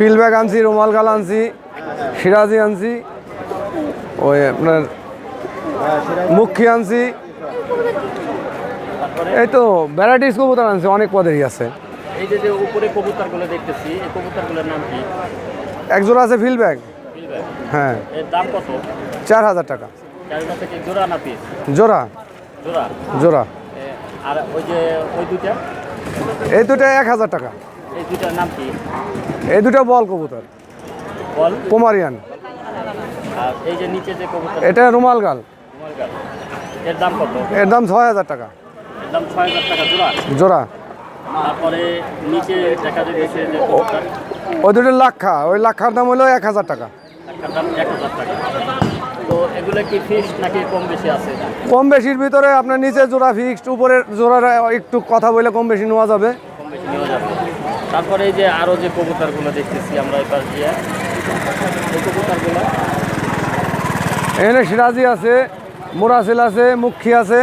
Feel bag আনছি রুমাল গাল আনছি সিরাজি আনছি ওই আপনার মুখী আনছি। এই তো ভ্যারাইটিস কবুতর আনছি অনেক পদেরই আছে। এই যে উপরে কবুতরগুলো দেখতেছি এই কবুতরগুলোর নাম কি? এক জোড়া আছে ফিল ব্যাগ। হ্যাঁ। এর দাম কত? চার হাজার টাকা। জোড়া না পিস জোড়া। জোড়া? জোড়া। আর ওই যে ওই এই দুটো এক হাজার টাকা। এই নাম কি? এই দুটো বল কবুতর। বল? কুমারিয়ান। আর এই যে নিচে যে কবুতর। এটা রুমাল গাল। তোমার গাছ এর দাম কত? এর দাম ছয় হাজার টাকা। এর দাম ছয় হাজার টাকা জোড়া? জোড়া। তারপরে নিচে দেখা যে কবুতর। ওই দুটো লাক্ষা। ওই লাক্ষার দাম হলো এক হাজার টাকা। একটার দাম এক হাজার টাকা। কম বেশির ভিতরে আপনার নিচে জোড়া ফিক্সড উপরের জোড়া একটু কথা বলে কম বেশি নেওয়া যাবে। তারপরে এই যে আরও যে কবুতরগুলো দেখতেছি আমরা এবার দিয়ে। এই কবুতরগুলো। এখানে সিরাজি আছে মোরাসিল আছে মুখী আছে।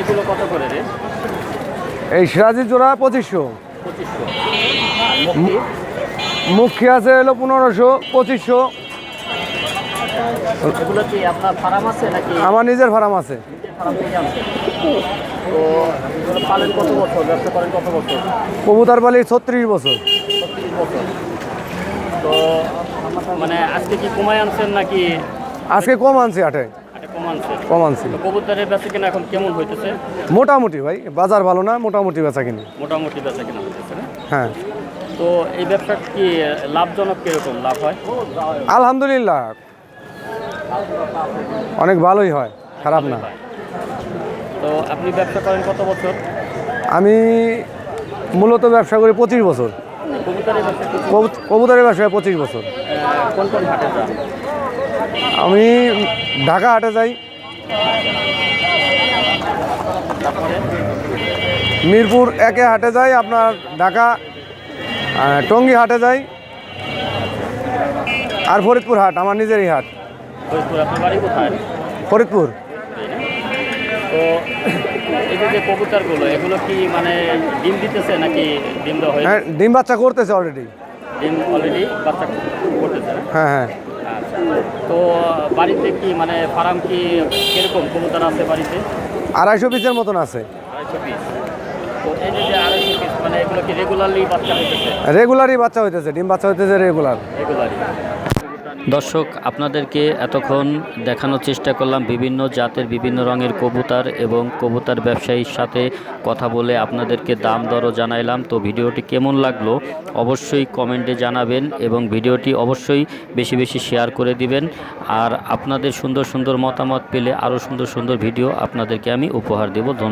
এগুলো কত করে রে? এই সিরাজি জোড়া পঁচিশশো। পঁচিশশো। মুখী আছে হলো পনেরোশো পঁচিশশো। আমার নিজের ফার্ম আছে। তো পালেন কত বছর? ব্যবসা করেন কত বছর? কবুতর পালি ছত্রিশ বছর। ছত্রিশ বছর। তো মানে আজকে কি কমায় আনছেন নাকি? আজকে কম আনছি আটে। কম আনছি। কবুতরের বেচা কিনা এখন কেমন হইতেছে? মোটামুটি ভাই বাজার ভালো না মোটামুটি বেচা কিনি। মোটামুটি বেচা কিনা হইতেছে হ্যাঁ। তো এই ব্যবসা কি লাভজনক কীরকম? লাভ হয়? আলহামদুলিল্লাহ। অনেক ভালোই হয় খারাপ না। তো আপনি ব্যবসা করেন কত বছর? আমি মূলত ব্যবসা করি পঁচিশ বছর। কবুতরের ব্যবসা পঁচিশ বছর। কোন কোন হাটে আমি ঢাকা হাটে যাই। মিরপুর একে হাটে যাই আপনার ঢাকা টঙ্গী হাটে যাই। আর ফরিদপুর হাট আমার নিজেরই হাট। ফরিদপুর। যে কবুতরগুলো এগুলো কি মানে ডিম দিতেছে নাকি ডিম দেওয়া হয়ে হ্যাঁ ডিম বাচ্চা করতেছে অলরেডি ডিম অলরেডি বাচ্চা করতেছে হ্যাঁ হ্যাঁ। আচ্ছা। তো বাড়িতে কি মানে ফার্ম কি কীরকম কবুতর আছে বাড়িতে? আড়াইশো পিসের মতন আছে। আড়াইশো পিস। পিস মানে এগুলো কি রেগুলারলি বাচ্চা হইতেছে? রেগুলারই বাচ্চা হইতেছে ডিম বাচ্চা হইতেছে রেগুলার রেগুলারই দর্শক, আপনাদেরকে এতক্ষণ দেখানোর চেষ্টা করলাম বিভিন্ন জাতের, বিভিন্ন রঙের কবুতার এবং কবুতার ব্যবসায়ীর সাথে কথা বলে আপনাদেরকে দাম দরও জানাইলাম। তো ভিডিওটি কেমন লাগল অবশ্যই কমেন্টে জানাবেন এবং ভিডিওটি অবশ্যই বেশি বেশি শেয়ার করে দিবেন। আর আপনাদের সুন্দর সুন্দর মতামত পেলে আরও সুন্দর সুন্দর ভিডিও আপনাদেরকে আমি উপহার দেব। ধন্যবাদ।